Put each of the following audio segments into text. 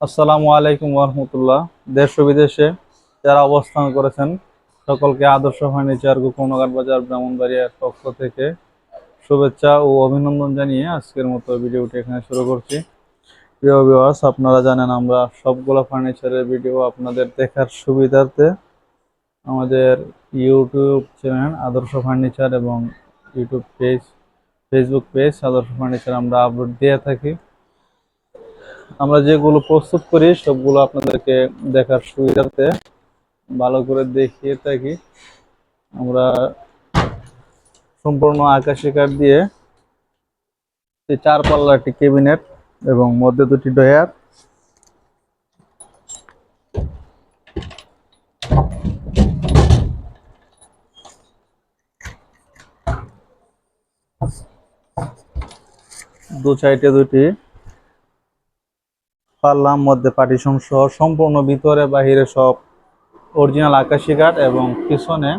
আসসালামু আলাইকুম রহমতুল্লাহ দেশ ও বিদেশে যারা অবস্থান করেছেন, সকলকে আদর্শ ফার্নিচার গোকর্ণঘাট বাজার, ব্রাহ্মণবাড়িয়ার পক্ষ থেকে শুভেচ্ছা ও অভিনন্দন জানিয়ে আজকের মতো ভিডিওটি এখানে শুরু করছি। প্রিয় ভিউয়ার্স আপনারা জানেন আমরা সবগুলো ফার্নিচারের ভিডিও আপনাদের দেখার সুবিধার্থে আমাদের ইউটিউব চ্যানেল আদর্শ ফার্নিচার এবং YouTube page Facebook page Adarsh furniture আমরা আপলোড দিয়ে থাকি। আমরা যেগুলো প্রস্তুত করি, সবগুলো আপনাদেরকে দেখার সুবিধাতে ভালো করে দেখিয়ে থাকি। আমরা সম্পূর্ণ আকাশি কাঠ দিয়ে চার পাল্লা একটি কেবিনেট এবং মধ্যে দুটি ডয়ার দু সাইডে দুটি পারলাম মধ্যে পার্টিশন সহ সম্পূর্ণ ভিতরে, বাহিরে সব অরিজিনাল আকাশি কাঠ এবং পিছনে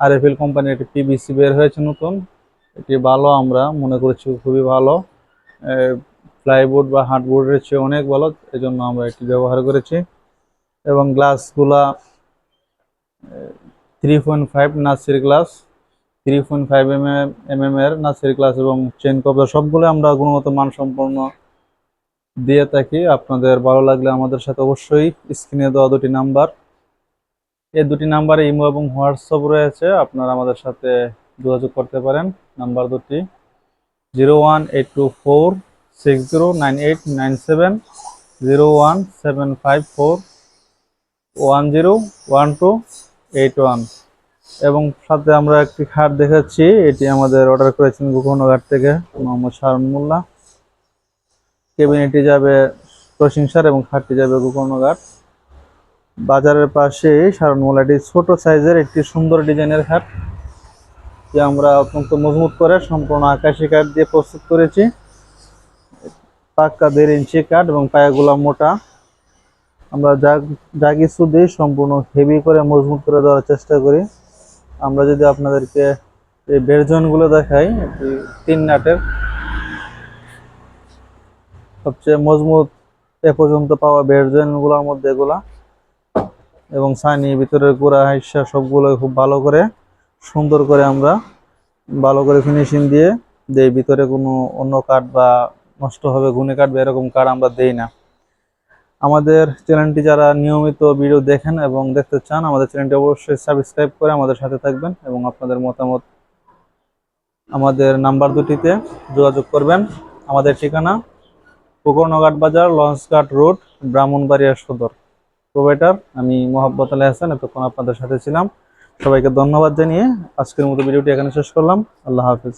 আরএফএল কোম্পানির একটি পিবিসি বের হয়েছে নতুন। এটি ভালো, আমরা মনে করছি খুবই ভালো। প্লাইবোর্ড বা হার্ডবোর্ডের চেয়ে অনেক ভালো, এজন্য আমরা এটি ব্যবহার করেছি। এবং গ্লাসগুলা three point five nursery glass three point five M M এর নার্সারি গ্লাস এবং চেন কবজা সবগুলো আমরা গুণগত মানসম্পন্ন দিয়ে থাকি। আপনাদের ভালো লাগলে আমাদের সাথে অবশ্যই স্ক্রিনে দেওয়া দুটি নাম্বার। এই দুটি নাম্বারে ইমো এবং হোয়াটসঅ্যাপ রয়েছে। আপনারা আমাদের সাথে যোগাযোগ করতে পারেন। নাম্বার দুটি zero one eight two four six zero nine eight nine seven, zero one seven five four one zero one two eight one. এবং সাথে আমরা একটি খাট দেখাচ্ছি এটি আমাদের অর্ডার করেছেন গোকর্ণঘাট থেকে মোহাম্মদ শারুন মোল্লা। কেবিনেটটি যাবে প্রশংসার এবং খাটটি যাবে গোকর্ণঘাট। বাজারের পাশে সারণমূলাটি ছোট সাইজের একটি সুন্দর ডিজাইনের খাট যে আমরা অত্যন্ত মজবুত করে সম্পূর্ণ আকাশি কাঠ দিয়ে প্রস্তুত করেছি। পাক্কা দেড় ইঞ্চি কাঠ এবং পায়াগুলা মোটা। আমরা যা যা কিছু সম্পূর্ণ হেভি করে মজবুত করে দেওয়ার চেষ্টা করি। আমরা যদি আপনাদেরকে এই বেরজনগুলো দেখাই তিন নাটের সবচেয়ে মজবুত এ পর্যন্ত পাওয়া বেরজেনগুলোর মধ্যে এগুলা। এবং সানি ভিতরের গুঁড়া হিসা সবগুলো খুব ভালো করে, সুন্দর করে আমরা ভালো করে ফিনিশিং দিয়ে দেই। ভিতরে কোনো অন্য কাঠ বা নষ্ট হবে গুনে কাঠ বা এরকম কাঠ আমরা দেই না। আমাদের চ্যানেলটি যারা নিয়মিত ভিডিও দেখেন এবং দেখতে চান, আমাদের চ্যানেলটি অবশ্যই সাবস্ক্রাইব করে আমাদের সাথে থাকবেন এবং আপনাদের মতামত আমাদের নাম্বার দুটিতে যোগাযোগ করবেন। আমাদের ঠিকানা পুকুরনঘাট বাজার, লঞ্চঘাট রোড, ব্রাহ্মণবাড়িয়া সদর। প্রোভাইডার, আমি মোহাম্মত আলী হাসান, এতক্ষণ আপনাদের সাথে ছিলাম। সবাইকে ধন্যবাদ জানিয়ে আজকের মতো ভিডিওটি এখানে শেষ করলাম। আল্লাহ হাফিজ।